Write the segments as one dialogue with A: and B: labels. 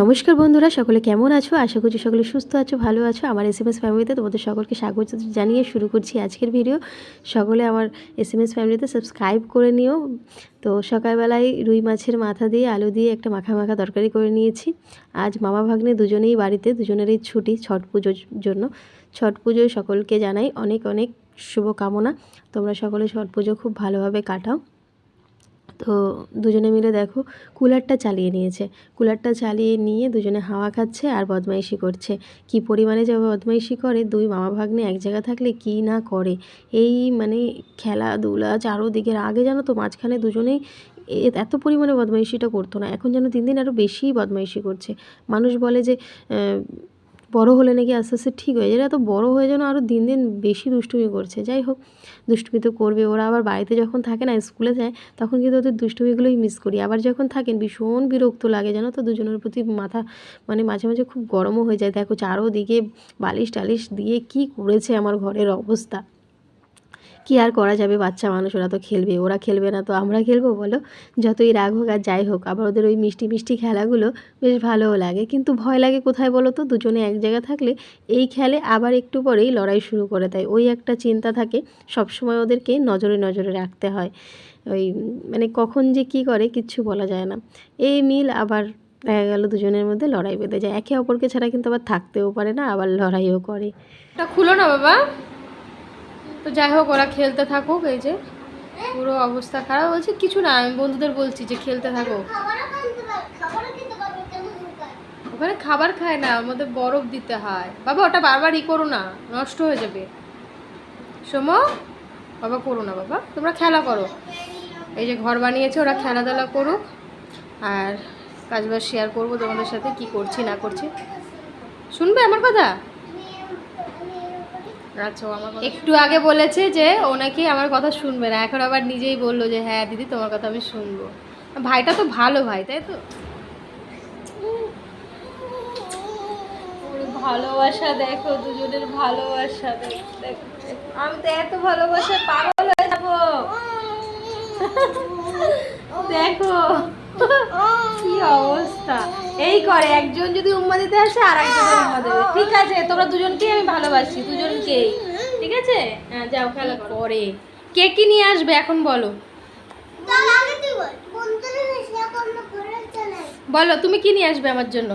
A: নমস্কার বন্ধুরা, সকলে কেমন আছো? আশা করছি সকলে সুস্থ আছো, ভালো আছো। আমার এস এম এস ফ্যামিলিতে তোমাদের সকলকে স্বাগত জানিয়ে শুরু করছি আজকের ভিডিও সকলে আমার এস এম এস ফ্যামিলিতে সাবস্ক্রাইব করে নিও। তো সকালবেলায় রুই মাছের মাথা দিয়ে আলু দিয়ে একটা মাখা মাখা তরকারি করে নিয়েছি। আজ মামা ভাগ্নে দুজনেই বাড়িতে, দুজনেরই ছুটি ছট পুজোর জন্য। ছট পুজোয় সকলকে জানাই অনেক অনেক শুভকামনা। তোমরা সকলে ছট পুজো খুব ভালোভাবে কাটাও। তো দুজনে মিলে দেখো কুলারটা চালিয়ে নিয়েছে। কুলারটা চালিয়ে নিয়ে দুজনে হাওয়া খাচ্ছে আর বদমাইশি করছে। কি পরিমাণে যে বদমাইশি করে, দুই মামা ভাগ্নে এক জায়গা থাকলে কি না করে? এই মানে খেলাধুলা চারোদিকের আগে জানো তো মাঝখানে দুজনেই এত পরিমাণে বদমাইশিটা করতো না। এখন যেন দিন দিন আরও বেশিই বদমাইশি করছে। মানুষ বলে যে বড় হলে নাকি আস্তে আস্তে ঠিক হয়ে যায়। এরা তো বড় হয়ে যেন আরও দিন দিন বেশি দুষ্টুমি করছে। যাই হোক, দুষ্টুমি তো করবে। ওরা আবার বাড়িতে যখন থাকে না, স্কুলে যায়, তখন কিন্তু ওদের দুষ্টুমিগুলোই মিস করি। আবার যখন থাকেন, ভীষণ বিরক্ত লাগে যেন তো দুজনের প্রতি। মাথা মানে মাঝে মাঝে খুব গরমও হয়ে যায়। দেখো চারোদিকে বালিশ টালিশ দিয়ে কি করেছে আমার ঘরের অবস্থা। কি আর করা যাবে? বাচ্চা মানুষ ওরা তো খেলবে, ওরা খেলবে না তো আমরা খেলব বলো? যতই রাগ হোক আর যাই হোক, আবার ওদের ওই মিষ্টি মিষ্টি খেলাগুলো বেশ ভালোও লাগে। কিন্তু ভয় লাগে কোথায় বলো তো? দুজনে এক জায়গায় থাকলে এই খেলে আবার একটু পরেই লড়াই শুরু করে দেয়। ওই একটা চিন্তা থাকে, সবসময় ওদেরকে নজরে নজরে রাখতে হয়। ওই মানে কখন যে কি করে কিচ্ছু বলা যায় না। এই মিল আবার দেখা গেল দুজনের মধ্যে লড়াই বেঁধে যায়। একে অপরকে ছাড়া কিন্তু আবার থাকতেও পারে না, আবার লড়াইও করে।
B: খুলো না বাবা। তো যাই হোক, ওরা খেলতে থাকুক, এই যে পুরো অবস্থা খারাপ। বলছে, কিছু না, আমি বন্ধুদের বলছি যে খেলতে থাকো। ওখানে খাবার খায় না, আমাদের বরফ দিতে হয়। বাবা, ওটা বারবার ই করো না, নষ্ট হয়ে যাবে। সোমো, বাবা, করো না, বাবা। তোমরা খেলা করো। এই যে ঘর বানিয়েছে, ওরা খেলাধুলা করুক। আর কাজবাজ শেয়ার করব তোমাদের সাথে, কি করছি, না করছি। শুনবে আমার কথা? আচ্ছা আমার একটু আগে বলেছে যে ও নাকি আমার কথা শুনবে না। এখন আবার নিজেই বলল যে হ্যাঁ দিদি তোমার কথা আমি শুনব। ভাইটা তো ভালো ভাই তাই তো? ভালোবাসা দেখো দুজনের ভালোবাসা দেখো। আমি তো এত ভালোবাসা পাগল হয়ে যাব। দেখো। অবস্থা। এই করে একজন যদি উম্মা দিতে আসে আর একজন উম্মা দেবে। ঠিক আছে তোমরা দুজনকেই আমি ভালোবাসি দুজনকেই। ঠিক আছে? হ্যাঁ যাও খেলা করে। কে কি নিয়ে আসবে এখন বলো। বলো তুমি কি নিয়ে আসবে আমার জন্য?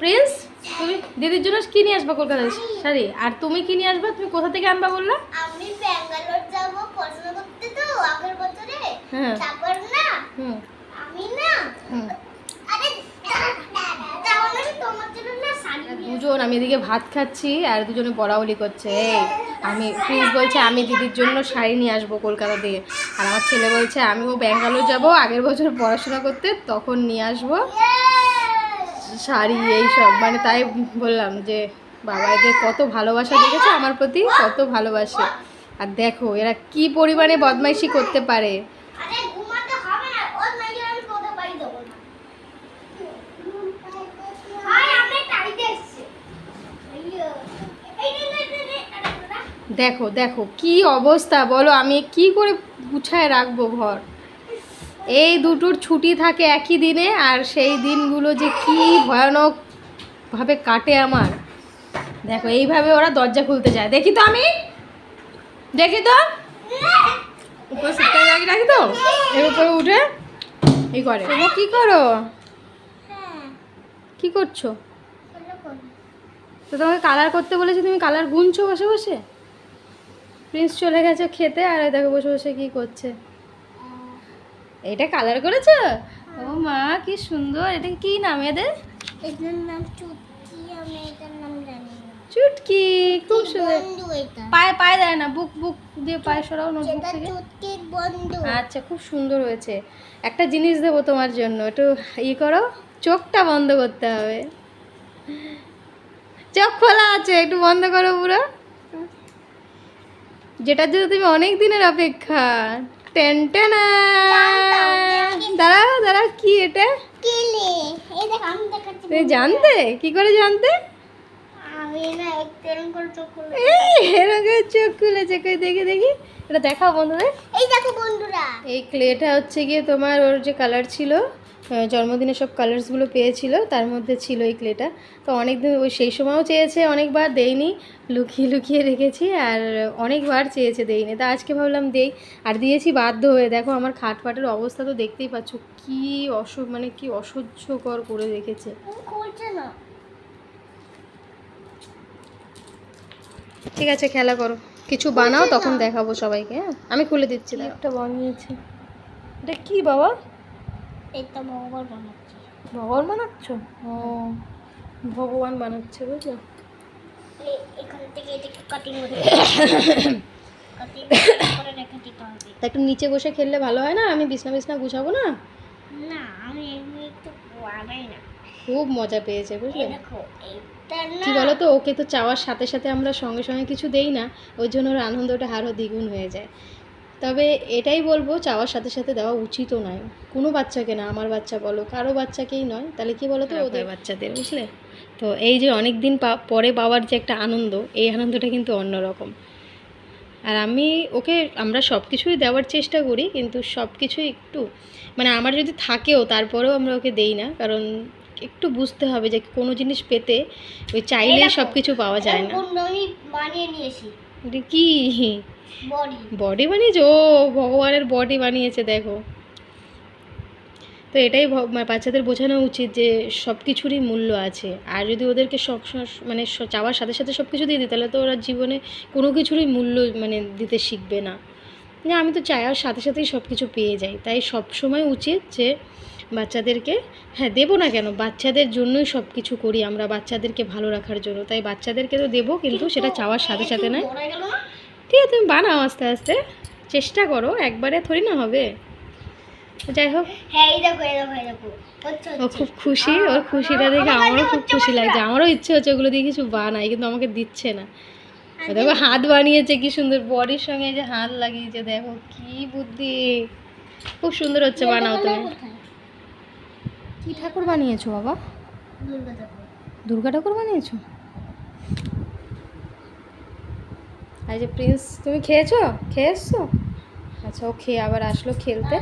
B: প্রিন্স তুমি দিদির জন্য কি নিয়ে আসবে কলকাতা শাড়ি। আর তুমি কি নিয়ে আসবে? তুমি কোথা থেকে আনবা বললা?
C: আমি ব্যাঙ্গালোর যাব পড়াশোনা করতে তো আগের বছরে।
B: হ্যাঁ।
C: তারপর না
B: হুম। দুজন, আমি এদিকে ভাত খাচ্ছি আর দুজনে বলাবলি করছে। এই, আমি প্রিন্স বলছে, আমি দিদির জন্য শাড়ি নিয়ে আসব কলকাতা থেকে আর আমার ছেলে বলছে, আমিও ব্যাঙ্গালোর যাব, আগের বছর পড়াশোনা করতে, তখন নিয়ে আসব। শাড়ি এইসব মানে তাই বললাম যে, বাবা, এদের কত ভালোবাসা দেখেছে আমার প্রতি? কত ভালোবাসে। আর দেখো, এরা কি পরিমাণে বদমাইশি করতে পারে
C: আরে ঘুমাতে হবে না ওর মাইকে আমি কোথাও বাড়ি দেবো না হাই আমি টাইতে এসেছি আইয়ো এই নে নে নে নে আরে দাদা
B: দেখো দেখো কি অবস্থা বলো আমি কি করে গুছায় রাখব ঘর? এই দুটোর ছুটি থাকে একই দিনে আর সেই দিনগুলো যে কি ভয়ানক ভাবে কাটে আমার। দেখো এইভাবে ওরা দরজা খুলতে যায়। দেখি তো আমি। দেখি তো। উপরে সিটটা রাখি রাখি তো। এর উপরে উঠে এই করে। ও কি করো?
C: হ্যাঁ
B: কি করছ? তো তোমাকে কালার করতে বলেছে তুমি কালার গুনছো বসে বসে? প্রিন্স চলে গেছে খেতে আর দেখো বসে বসে কি করছে। এটা কালার করেছ? ও মা কি সুন্দর। এটা কি নাম এদের?
C: এটার নাম চুটকি আমি এটার নাম জানি না।
B: চুটকি খুব সুন্দর। পায়ে পায়ে দেয় না বুক বুক দিয়ে পায়ে সরাও নোটবুক থেকে। আচ্ছা খুব সুন্দর হয়েছে। একটা জিনিস দেবো তোমার জন্য একটু ই করো চোখটা বন্ধ করতে হবে। চোখ খোলা আছে একটু বন্ধ করো পুরো। যেটার জন্য তুমি অনেক দিনের অপেক্ষা। টেনটেনা দাঁড়াও দাঁড়াও কি এটা? তুমি জানতে? কি করে জানতে?
C: চোখ
B: খুলেছে কই দেখি দেখি। এটা দেখাও বন্ধুদের।
C: এই দেখো বন্ধুরা।
B: এই ক্লেটা হচ্ছে গিয়ে তোমার ওর যে কালার ছিল জন্মদিনে সব কালার্সগুলো পেয়েছিল তার মধ্যে ছিল এই ক্লেটা তো অনেক দিন ওই সেই সময়ও চেয়েছে অনেকবার দেইনি। লুকিয়ে লুকিয়ে রেখেছি আর অনেকবার চেয়েছে দেইনি। তা আজকে ভাবলাম দেই আর দিয়েছি বাধ্য হয়ে। দেখো আমার খাট ফাটের অবস্থা তো দেখতেই পাচ্ছ কি অস মানে কি অসহ্যকর করে রেখেছে।
C: না
B: ঠিক আছে খেলা করো। কিছু বানাও তখন দেখাবো সবাইকে হ্যাঁ? আমি খুলে দিচ্ছি একটা বানিয়েছি? এটা কি বাবা?
C: এটা মঙ্গল বানাচ্ছি।
B: ভগবান বানাচ্ছ? ও ভগবান বানাচ্ছে বুঝলো।
C: এখান থেকে এটাকে কাটিং করে কাটিং করে রেখে দিতে হবে।
B: একটু নিচে বসে খেললে ভালো হয় না? আমি বিছনা বিছনা গুছাবো না?
C: না আমি এমনি একটু বানাই না।
B: খুব মজা পেয়েছে বুঝলে। কি বলো তো ওকে তো চাওয়ার সাথে সাথে আমরা সঙ্গে সঙ্গে কিছু দেই না ওই জন্য ওর আনন্দটা আরও দ্বিগুণ হয়ে যায়। তবে এটাই বলব চাওয়ার সাথে সাথে দেওয়া উচিতও নয়। কোনো বাচ্চাকে না আমার বাচ্চা বলো কারও বাচ্চাকেই নয়। তাহলে কি বলো তো ওদের? বাচ্চাদের বুঝলে? তো এই যে অনেক দিন পরে পাওয়ার যে একটা আনন্দ এই আনন্দটা কিন্তু অন্যরকম আর আমি ওকে আমরা সব কিছুই দেওয়ার চেষ্টা করি কিন্তু সব কিছুই একটু মানে আমার যদি থাকেও তারপরেও আমরা ওকে দেই না। কারণ একটু বুঝতে হবে যে কোনো জিনিস পেতে ওই চাইলে সব কিছু পাওয়া যায় না।
C: আমি বানিয়ে নিয়েছি।
B: কি?
C: বডি
B: বানিয়েছে? ও ভগবানের বডি বানিয়েছে, দেখো। তো এটাই বাচ্চাদের বোঝানো উচিত যে সব কিছুরই মূল্য আছে। আর যদি ওদেরকে সব মানে চাওয়ার সাথে সাথে সব কিছু দিয়ে দিই তাহলে তো ওরা জীবনে কোনো কিছুরই মূল্য মানে দিতে শিখবে না। না, আমি তো চাওয়ার সাথে সাথেই সব কিছু পেয়ে যাই। তাই সব সময় উচিত যে বাচ্চাদেরকে হ্যাঁ দেবো না কেন? বাচ্চাদের জন্যই সব কিছু করি আমরা বাচ্চাদেরকে ভালো রাখার জন্য। তাই বাচ্চাদেরকে তো দেবো কিন্তু সেটা চাওয়ার সাথে সাথে নয়। ঠিক আছে তুমি বানাও আস্তে আস্তে। চেষ্টা করো একবারে থরি না হবে। যাই হোক।
C: হ্যাঁ
B: ও খুব খুশি ওর খুশিটা দেখে আমারও খুব খুশি লাগছে। আমারও ইচ্ছে হচ্ছে ওগুলো দিয়ে কিছু বানাই কিন্তু আমাকে দিচ্ছে না। দেখো হাত বানিয়েছে কি সুন্দর। বডির সঙ্গে যে হাত লাগিয়েছে দেখো কি বুদ্ধি। খুব সুন্দর হচ্ছে বানাও তুমি। কি ঠাকুর বানিয়েছো বাবা?
C: দুর্গা ঠাকুর।
B: দুর্গা ঠাকুর বানিয়েছো? আর যে প্রিন্স তুমি খেয়েছো? খেয়ে এসছো আচ্ছা ও খেয়ে আবার আসলো খেলতে।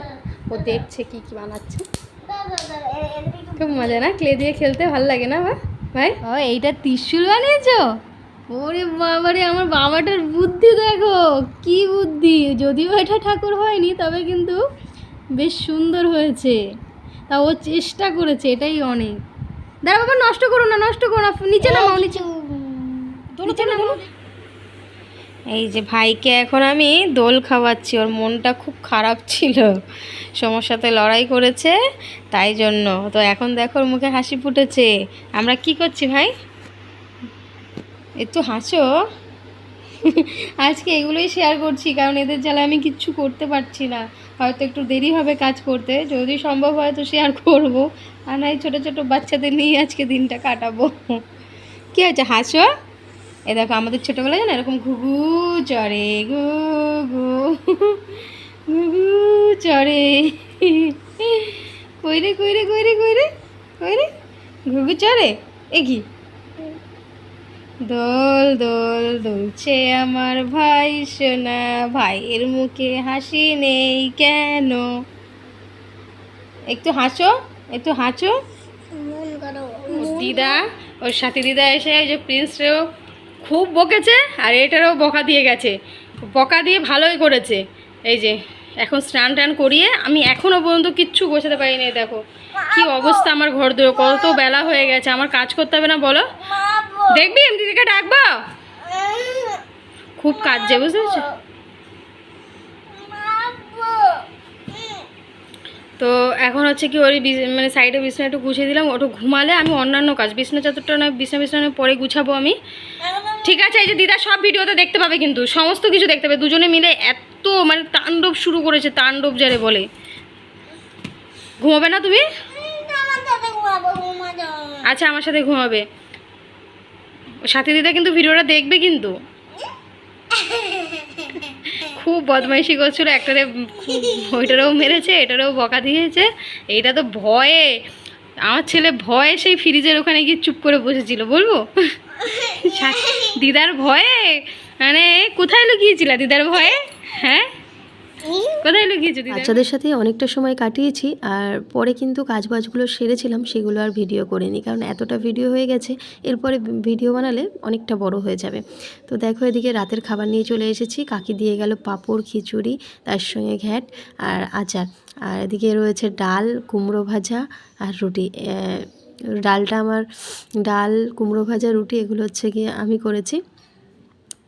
B: ও দেখছে কি কি বানাচ্ছে।
C: দাদা দাদা এ- এদিকে একটু
B: খুব মজা না? ক্লে দিয়ে খেলতে ভালো লাগে না বা? ভাই? ও এইটা ত্রিশুল বানিয়েছো? ওরে বাবারে আমার বাবাটার বুদ্ধি দেখো। কি বুদ্ধি? যদিও এটা ঠাকুর হয়নি তবে কিন্তু বেশ সুন্দর হয়েছে। তা ও চেষ্টা করেছে এটাই অনেক। দাঁড়া বাবা নষ্ট করো না নষ্ট করো না নিচে নামাও নিচে নিচে নামাও। এই যে ভাইকে এখন আমি দোল খাওয়াচ্ছি ওর মনটা খুব খারাপ ছিল। সমস্যাতে লড়াই করেছে তাই জন্য। তো এখন দেখো ওর মুখে হাসি ফুটেছে। আমরা কি করছি ভাই? একটু হাসো। আজকে এগুলোই শেয়ার করছি কারণ এদের জ্বালা আমি কিচ্ছু করতে পারছি না। হয়তো একটু দেরি হবে কাজ করতে। যদি সম্ভব হয় তো শেয়ার করব। আর নাই ছোটো ছোটো বাচ্চাদের নিয়ে আজকে দিনটা কাটাবো। কী আছে হাসো? এ দেখো, আমাদের ছোটোবেলায় জানো এরকম ঘুঘু চড়ে ঘু ঘু ঘুঘু চড়ে। কইরে কইরে কইরে কইরে কইরে ঘুঘু চড়ে? এ কি? দোল দোল দুলছে আমার ভাই সোনা ভাইয়ের মুখে হাসি নেই কেন? একটু হাসো একটু হাসো। দিদা ওর সাথী দিদা এসে ওই যে প্রিন্সরেও খুব বকেছে আর এটারও বকা দিয়ে গেছে। বকা দিয়ে ভালোই করেছে। এই যে এখন স্নান টান করিয়ে আমি এখনও পর্যন্ত কিচ্ছু গোছাতে পারিনি দেখো। কি অবস্থা আমার ঘর দূরে কত বেলা হয়ে গেছে আমার কাজ করতে হবে না বলো। দেখবি এমনি দিকে ডাকবো? খুব কাজছে বুঝতে পারছ তো এখন হচ্ছে কি ওর বিছ- মানে সাইডে বিছনা একটু গুছিয়ে দিলাম ওটা ঘুমালে আমি অন্যান্য কাজ বিছনা চাদরটা না বিছনা বিছনা পরে গুছাবো আমি। ঠিক আছে এই যে দিদা সব ভিডিওতে দেখতে পাবে কিন্তু সমস্ত কিছু দেখতে পাবে দুজনে মিলে এত মানে তাণ্ডব শুরু করেছে তাণ্ডব যারে বলে। ঘুমাবে না তুমি? আচ্ছা আমার সাথে ঘুমাবে। সাথী দিদা কিন্তু ভিডিওটা দেখবে কিন্তু। খুব বদমাইশি করছিল একটারে খুব ওইটারেও মেরেছে এটারেও বকা দিয়েছে এইটা তো ভয়ে। আমার ছেলে ভয়ে সেই ফ্রিজের ওখানে গিয়ে চুপ করে বসেছিল বলব? দিদার ভয়ে? মানে কোথায় লুকিয়েছিল দিদার ভয়ে? হ্যাঁ?
A: বাচ্চাদের সাথে অনেকটা সময় কাটিয়েছি আর পরে কিন্তু কাজবাজগুলো সেরেছিলাম, সেগুলো আর ভিডিও করিনি। কারণ এতটা ভিডিও হয়ে গেছে, এরপরে ভিডিও বানালে অনেকটা বড় হয়ে যাবে। তো দেখো এদিকে রাতের খাবার নিয়ে চলে এসেছি। কাকি দিয়ে গেল পাঁপড়, খিচুড়ি, তার সঙ্গে ঘ্যাট আর আচার। আর এদিকে রয়েছে ডাল, কুমড়ো ভাজা আর রুটি। ডালটা আমার, ডাল, কুমড়ো ভাজা, রুটি এগুলো হচ্ছে গিয়ে আমি করেছি।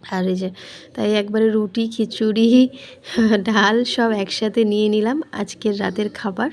A: আর এই যে, তাই একবারে রুটি, খিচুড়ি, ডাল সব একসাথে নিয়ে নিলাম আজকের রাতের খাবার।